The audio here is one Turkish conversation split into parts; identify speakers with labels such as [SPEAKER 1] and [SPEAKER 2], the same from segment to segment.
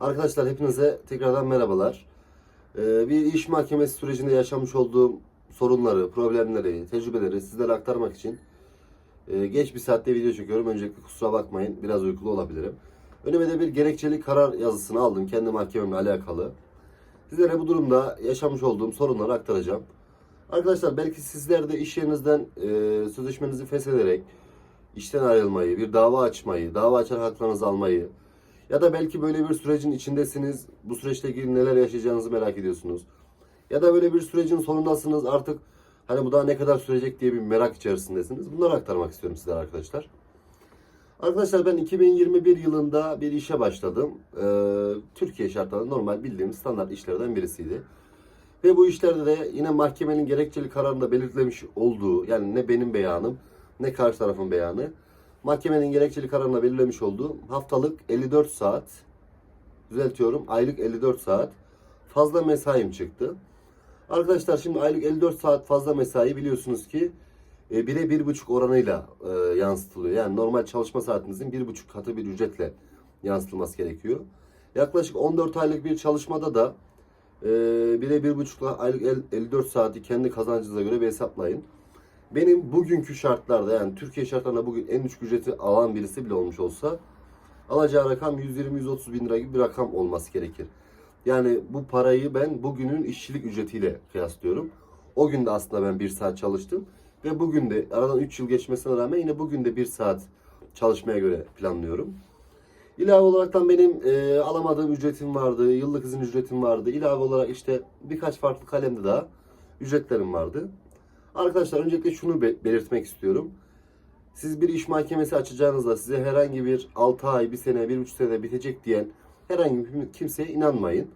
[SPEAKER 1] Arkadaşlar hepinize tekrardan merhabalar. Ee, bir iş mahkemesi sürecinde yaşamış olduğum sorunları, problemleri, tecrübeleri sizlere aktarmak için e, geç bir saatte video çekiyorum. Öncelikle kusura bakmayın biraz uykulu olabilirim. Önüme de bir gerekçeli karar yazısını aldım kendi mahkememle alakalı. Sizlere bu durumda yaşamış olduğum sorunları aktaracağım. Arkadaşlar belki sizler de iş yerinizden e, sözleşmenizi feshederek işten ayrılmayı, bir dava açmayı, dava açar haklarınızı almayı ya da belki böyle bir sürecin içindesiniz, bu süreçte ilgili neler yaşayacağınızı merak ediyorsunuz. Ya da böyle bir sürecin sonundasınız artık hani bu daha ne kadar sürecek diye bir merak içerisindesiniz. Bunları aktarmak istiyorum sizlere arkadaşlar. Arkadaşlar ben 2021 yılında bir işe başladım. Ee, Türkiye şartlarında normal bildiğimiz standart işlerden birisiydi. Ve bu işlerde de yine mahkemenin gerekçeli kararında belirtlemiş olduğu yani ne benim beyanım ne karşı tarafın beyanı mahkemenin gerekçeli kararında belirlemiş olduğu haftalık 54 saat düzeltiyorum aylık 54 saat fazla mesaim çıktı. Arkadaşlar şimdi aylık 54 saat fazla mesai biliyorsunuz ki e, 1'e 1,5 oranıyla e, yansıtılıyor. Yani normal çalışma saatinizin 1,5 katı bir ücretle yansıtılması gerekiyor. Yaklaşık 14 aylık bir çalışmada da e, 1'e 1,5 aylık el- 54 saati kendi kazancınıza göre bir hesaplayın. Benim bugünkü şartlarda yani Türkiye şartlarında bugün en düşük ücreti alan birisi bile olmuş olsa alacağı rakam 120-130 bin lira gibi bir rakam olması gerekir. Yani bu parayı ben bugünün işçilik ücretiyle kıyaslıyorum. O gün de aslında ben bir saat çalıştım. Ve bugün de aradan 3 yıl geçmesine rağmen yine bugün de bir saat çalışmaya göre planlıyorum. İlave olaraktan benim e, alamadığım ücretim vardı, yıllık izin ücretim vardı. İlave olarak işte birkaç farklı kalemde daha ücretlerim vardı. Arkadaşlar öncelikle şunu be- belirtmek istiyorum. Siz bir iş mahkemesi açacağınızda size herhangi bir 6 ay, 1 sene, 1,5 senede bitecek diyen herhangi bir kimseye inanmayın.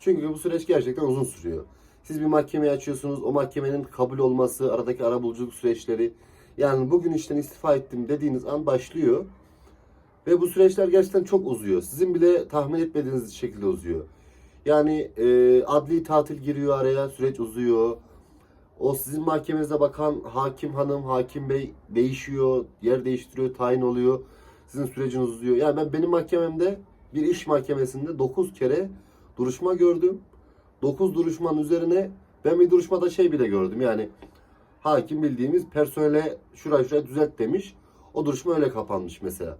[SPEAKER 1] Çünkü bu süreç gerçekten uzun sürüyor. Siz bir mahkemeyi açıyorsunuz, o mahkemenin kabul olması, aradaki arabuluculuk süreçleri. Yani bugün işten istifa ettim dediğiniz an başlıyor. Ve bu süreçler gerçekten çok uzuyor. Sizin bile tahmin etmediğiniz şekilde uzuyor. Yani e, adli tatil giriyor araya, süreç uzuyor. O sizin mahkemenize bakan hakim hanım, hakim bey değişiyor, yer değiştiriyor, tayin oluyor. Sizin süreciniz uzuyor. Yani ben benim mahkememde bir iş mahkemesinde 9 kere duruşma gördüm. 9 duruşmanın üzerine ben bir duruşmada şey bile gördüm. Yani hakim bildiğimiz personele şurayı şurayı düzelt demiş. O duruşma öyle kapanmış mesela.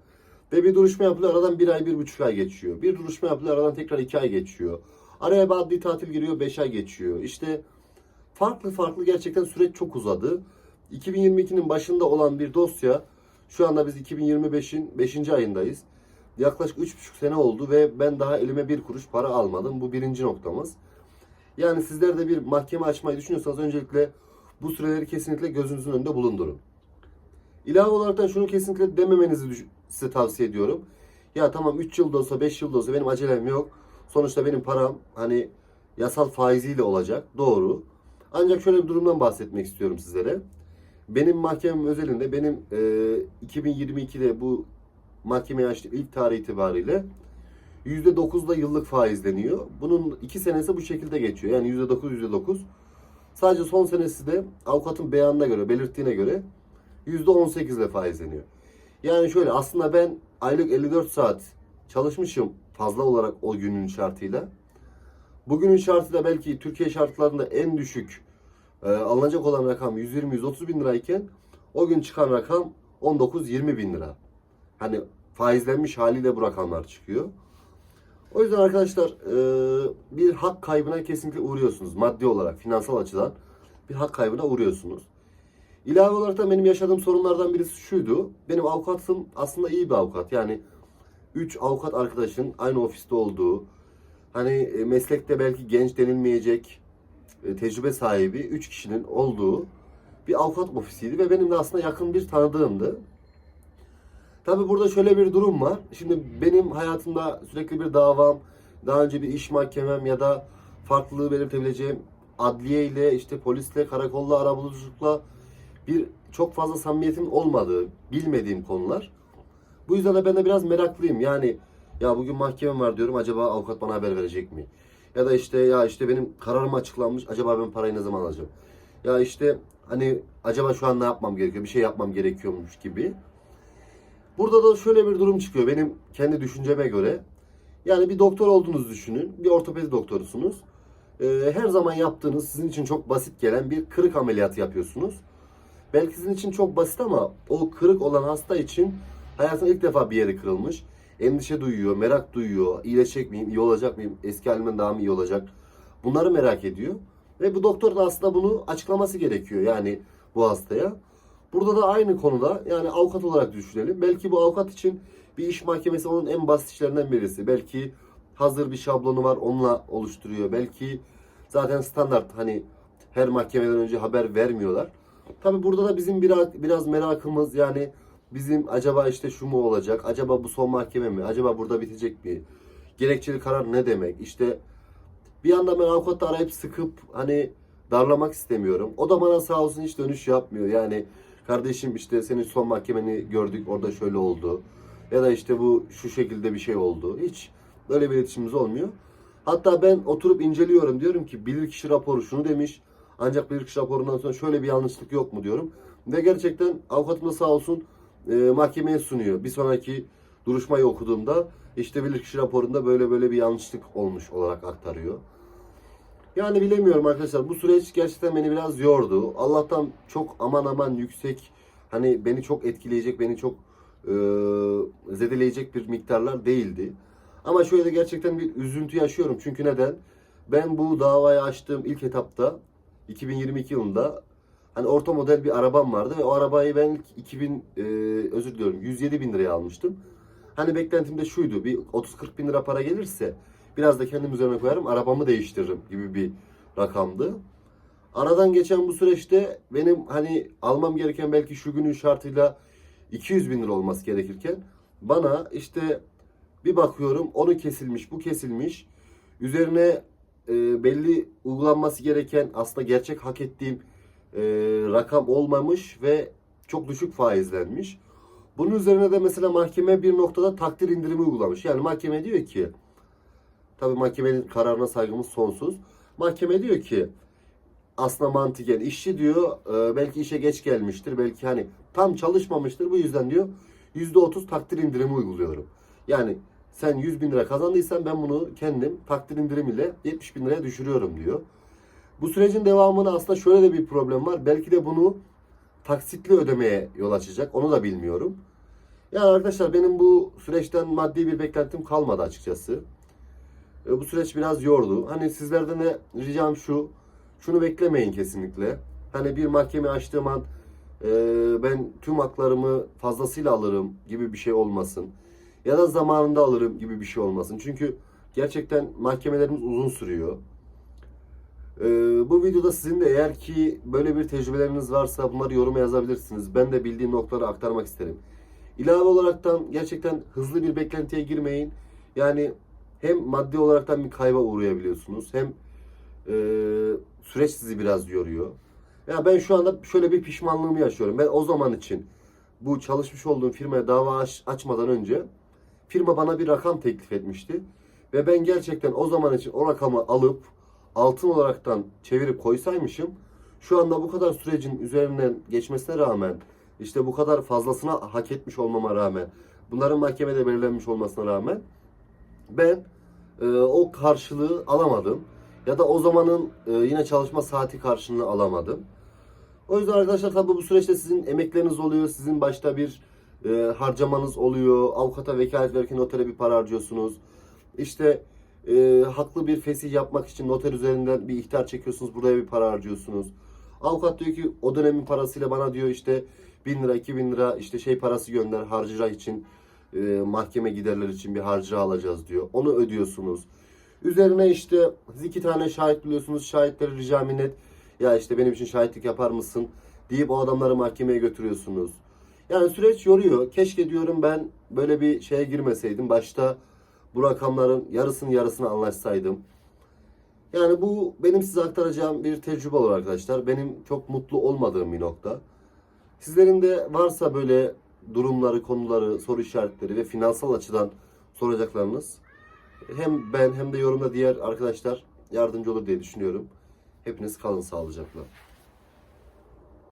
[SPEAKER 1] Ve bir duruşma yapılıyor aradan bir ay, bir buçuk ay geçiyor. Bir duruşma yapılıyor aradan tekrar iki ay geçiyor. Araya bir adli tatil giriyor, beş ay geçiyor. İşte farklı farklı gerçekten süreç çok uzadı. 2022'nin başında olan bir dosya şu anda biz 2025'in 5. ayındayız. Yaklaşık 3,5 sene oldu ve ben daha elime bir kuruş para almadım. Bu birinci noktamız. Yani sizler de bir mahkeme açmayı düşünüyorsanız öncelikle bu süreleri kesinlikle gözünüzün önünde bulundurun. İlave olarak da şunu kesinlikle dememenizi size tavsiye ediyorum. Ya tamam 3 yıl da olsa 5 yıl da olsa benim acelem yok. Sonuçta benim param hani yasal faiziyle olacak. Doğru. Ancak şöyle bir durumdan bahsetmek istiyorum sizlere. Benim mahkemem özelinde benim e, 2022'de bu mahkemeye açtığım ilk tarih itibariyle %9'da yıllık faizleniyor. Bunun 2 senesi bu şekilde geçiyor. Yani %9 %9. Sadece son senesi de avukatın beyanına göre, belirttiğine göre %18 ile faizleniyor. Yani şöyle aslında ben aylık 54 saat çalışmışım fazla olarak o günün şartıyla. Bugünün şartıyla belki Türkiye şartlarında en düşük e, alınacak olan rakam 120-130 bin lirayken o gün çıkan rakam 19-20 bin lira. Hani faizlenmiş haliyle bu rakamlar çıkıyor. O yüzden arkadaşlar e, bir hak kaybına kesinlikle uğruyorsunuz. Maddi olarak, finansal açıdan bir hak kaybına uğruyorsunuz. İlave olarak da benim yaşadığım sorunlardan birisi şuydu. Benim avukatım aslında iyi bir avukat. Yani 3 avukat arkadaşın aynı ofiste olduğu, hani e, meslekte belki genç denilmeyecek e, tecrübe sahibi 3 kişinin olduğu bir avukat ofisiydi ve benim de aslında yakın bir tanıdığımdı. Tabi burada şöyle bir durum var. Şimdi benim hayatımda sürekli bir davam, daha önce bir iş mahkemem ya da farklılığı belirtebileceğim adliye ile işte polisle, karakolla, arabuluculukla bir çok fazla samimiyetim olmadığı, bilmediğim konular. Bu yüzden de ben de biraz meraklıyım. Yani ya bugün mahkemem var diyorum acaba avukat bana haber verecek mi? Ya da işte ya işte benim kararım açıklanmış acaba ben parayı ne zaman alacağım? Ya işte hani acaba şu an ne yapmam gerekiyor? Bir şey yapmam gerekiyormuş gibi. Burada da şöyle bir durum çıkıyor benim kendi düşünceme göre. Yani bir doktor olduğunuzu düşünün. Bir ortopedi doktorusunuz. Ee, her zaman yaptığınız sizin için çok basit gelen bir kırık ameliyatı yapıyorsunuz. Belki sizin için çok basit ama o kırık olan hasta için hayatında ilk defa bir yeri kırılmış. Endişe duyuyor, merak duyuyor. İyileşecek miyim, iyi olacak mıyım, eski halimden daha mı iyi olacak? Bunları merak ediyor. Ve bu doktor da aslında bunu açıklaması gerekiyor yani bu hastaya. Burada da aynı konuda yani avukat olarak düşünelim. Belki bu avukat için bir iş mahkemesi onun en basit işlerinden birisi. Belki hazır bir şablonu var onunla oluşturuyor. Belki zaten standart hani her mahkemeden önce haber vermiyorlar. Tabi burada da bizim biraz, biraz merakımız yani bizim acaba işte şu mu olacak? Acaba bu son mahkeme mi? Acaba burada bitecek mi? Gerekçeli karar ne demek? İşte bir anda ben avukatı arayıp sıkıp hani darlamak istemiyorum. O da bana sağ olsun hiç dönüş yapmıyor. Yani kardeşim işte senin son mahkemeni gördük orada şöyle oldu. Ya da işte bu şu şekilde bir şey oldu. Hiç böyle bir iletişimimiz olmuyor. Hatta ben oturup inceliyorum. Diyorum ki bilirkişi raporu şunu demiş. Ancak bilirkişi raporundan sonra şöyle bir yanlışlık yok mu diyorum. Ve gerçekten avukatım da sağ olsun e, mahkemeye sunuyor. Bir sonraki duruşmayı okuduğumda işte bilirkişi raporunda böyle böyle bir yanlışlık olmuş olarak aktarıyor. Yani bilemiyorum arkadaşlar. Bu süreç gerçekten beni biraz yordu. Allah'tan çok aman aman yüksek hani beni çok etkileyecek, beni çok e, zedeleyecek bir miktarlar değildi. Ama şöyle de gerçekten bir üzüntü yaşıyorum. Çünkü neden? Ben bu davayı açtığım ilk etapta 2022 yılında hani orta model bir arabam vardı ve o arabayı ben ilk 2000 e, özür diliyorum 107 bin liraya almıştım. Hani beklentim de şuydu bir 30-40 bin lira para gelirse biraz da kendim üzerine koyarım arabamı değiştiririm gibi bir rakamdı. Aradan geçen bu süreçte benim hani almam gereken belki şu günün şartıyla 200 bin lira olması gerekirken bana işte bir bakıyorum onu kesilmiş bu kesilmiş üzerine e, belli uygulanması gereken aslında gerçek hak ettiğim e, rakam olmamış ve çok düşük faizlenmiş. Bunun üzerine de mesela mahkeme bir noktada takdir indirimi uygulamış. Yani mahkeme diyor ki tabii mahkemenin kararına saygımız sonsuz. Mahkeme diyor ki aslında mantıken işçi diyor e, belki işe geç gelmiştir. Belki hani tam çalışmamıştır. Bu yüzden diyor %30 takdir indirimi uyguluyorum. Yani sen 100 bin lira kazandıysan ben bunu kendim takdir indirimiyle 70 bin liraya düşürüyorum diyor. Bu sürecin devamını aslında şöyle de bir problem var. Belki de bunu taksitli ödemeye yol açacak. Onu da bilmiyorum. Yani arkadaşlar benim bu süreçten maddi bir beklentim kalmadı açıkçası. E, bu süreç biraz yordu. Hani sizlerden de ricam şu. Şunu beklemeyin kesinlikle. Hani bir mahkeme açtığım an e, ben tüm haklarımı fazlasıyla alırım gibi bir şey olmasın. Ya da zamanında alırım gibi bir şey olmasın. Çünkü gerçekten mahkemelerimiz uzun sürüyor. Ee, bu videoda sizin de eğer ki böyle bir tecrübeleriniz varsa bunları yoruma yazabilirsiniz. Ben de bildiğim noktaları aktarmak isterim. İlave olaraktan gerçekten hızlı bir beklentiye girmeyin. Yani hem maddi olaraktan bir kayba uğrayabiliyorsunuz hem e, süreç sizi biraz yoruyor. Ya ben şu anda şöyle bir pişmanlığımı yaşıyorum. Ben o zaman için bu çalışmış olduğum firmaya dava aç- açmadan önce firma bana bir rakam teklif etmişti. Ve ben gerçekten o zaman için o rakamı alıp altın olaraktan çevirip koysaymışım şu anda bu kadar sürecin üzerinden geçmesine rağmen işte bu kadar fazlasına hak etmiş olmama rağmen bunların mahkemede belirlenmiş olmasına rağmen ben e, o karşılığı alamadım. Ya da o zamanın e, yine çalışma saati karşılığını alamadım. O yüzden arkadaşlar tabii bu süreçte sizin emekleriniz oluyor. Sizin başta bir e, harcamanız oluyor. Avukata vekalet verirken notere bir para harcıyorsunuz. İşte e, haklı bir fesih yapmak için noter üzerinden bir ihtar çekiyorsunuz. Buraya bir para harcıyorsunuz. Avukat diyor ki o dönemin parasıyla bana diyor işte 1000 lira 2000 lira işte şey parası gönder harcıra için e, mahkeme giderler için bir harcıra alacağız diyor. Onu ödüyorsunuz. Üzerine işte iki tane şahit buluyorsunuz. Şahitleri rica minnet ya işte benim için şahitlik yapar mısın deyip o adamları mahkemeye götürüyorsunuz. Yani süreç yoruyor. Keşke diyorum ben böyle bir şeye girmeseydim. Başta bu rakamların yarısını yarısını anlaşsaydım. Yani bu benim size aktaracağım bir tecrübe olur arkadaşlar. Benim çok mutlu olmadığım bir nokta. Sizlerin de varsa böyle durumları, konuları, soru işaretleri ve finansal açıdan soracaklarınız hem ben hem de yorumda diğer arkadaşlar yardımcı olur diye düşünüyorum. Hepiniz kalın sağlıcakla.